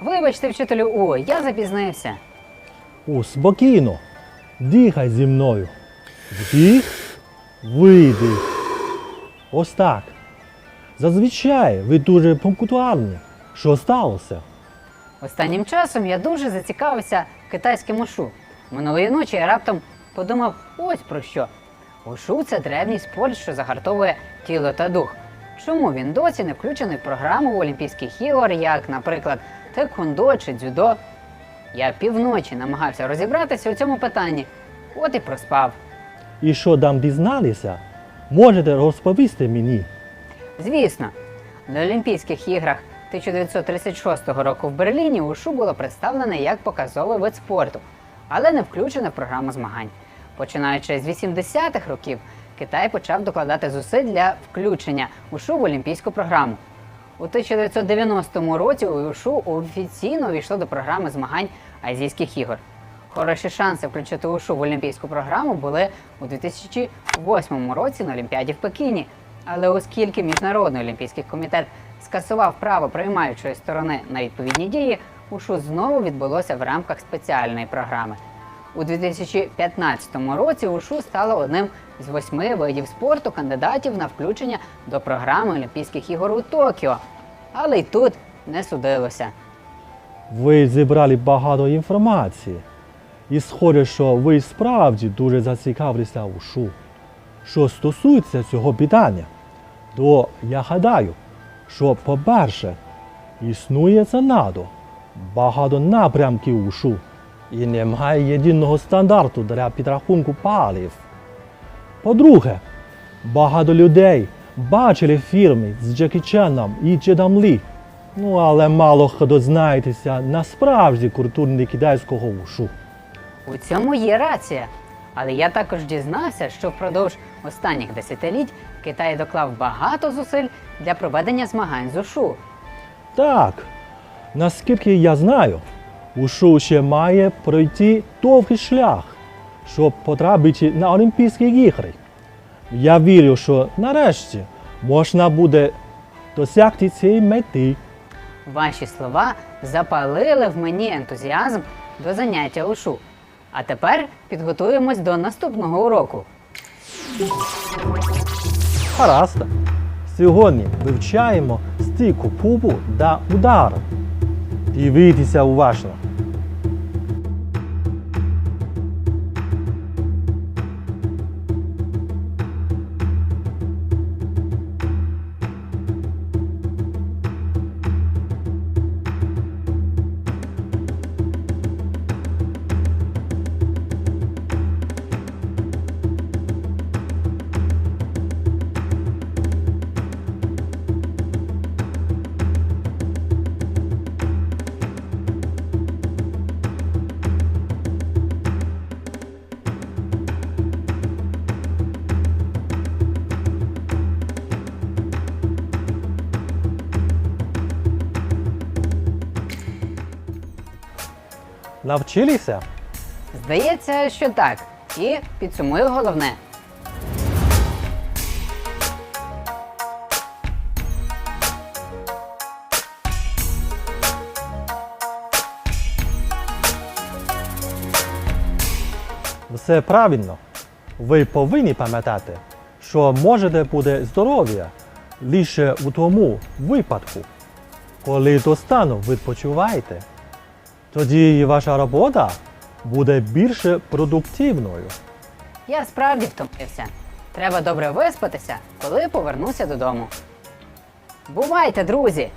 Вибачте, вчителю, ой, я запізнився. О, спокійно. Дихай зі мною. Вдих, видих. Ось так. Зазвичай ви дуже пунктуальні. Що сталося? Останнім часом я дуже зацікавився китайським ушу. Минулої ночі я раптом подумав ось про що. Ушу це древній спорт, що загартовує тіло та дух. Чому він досі не включений в програму Олімпійських ігор, як, наприклад, теквондо чи дзюдо? Я півночі намагався розібратися у цьому питанні, от і проспав. І що там дізналися? Можете розповісти мені? Звісно, на Олімпійських іграх 1936 року в Берліні ушу було представлене як показовий вид спорту, але не включене в програму змагань. Починаючи з 80-х років, Китай почав докладати зусиль для включення ушу в олімпійську програму. У 1990 році ушу офіційно увійшло до програми змагань Азійських ігор. Хороші шанси включити ушу в олімпійську програму були у 2008 році на Олімпіаді в Пекіні. Але оскільки Міжнародний олімпійський комітет скасував право приймаючої сторони на відповідні дії, ушу знову відбулося в рамках спеціальної програми. У 2015 році ушу стало одним з восьми видів спорту кандидатів на включення до програми Олімпійських ігор у Токіо. Але й тут не судилося. Ви зібрали багато інформації. І схоже, що ви справді дуже зацікавилися у шу. Що стосується цього питання, то я гадаю, що, по-перше, існує занадто багато напрямків у шу і немає єдиного стандарту для підрахунку палів. По-друге, багато людей бачили фільми з Джекі Ченом і Джедом Лі. Ну, але мало хто знається насправді культурні китайського ушу. У цьому є рація. Але я також дізнався, що впродовж останніх десятиліть Китай доклав багато зусиль для проведення змагань з ушу. Так, наскільки я знаю, ушу ще має пройти довгий шлях, щоб потрапити на Олімпійські ігри. Я вірю, що нарешті можна буде досягти цієї мети. Ваші слова запалили в мені ентузіазм до заняття ушу. А тепер підготуємось до наступного уроку. Гаразд. Сьогодні вивчаємо стику пупу та удар. Дивіться уважно. Навчилися? Здається, що так. І підсумую головне. Все правильно. Ви повинні пам'ятати, що можете бути здоров'я лише у тому випадку, коли до стану відпочиваєте. Тоді ваша робота буде більш продуктивною. Я справді втомився. Треба добре виспатися, коли повернуся додому. Бувайте, друзі!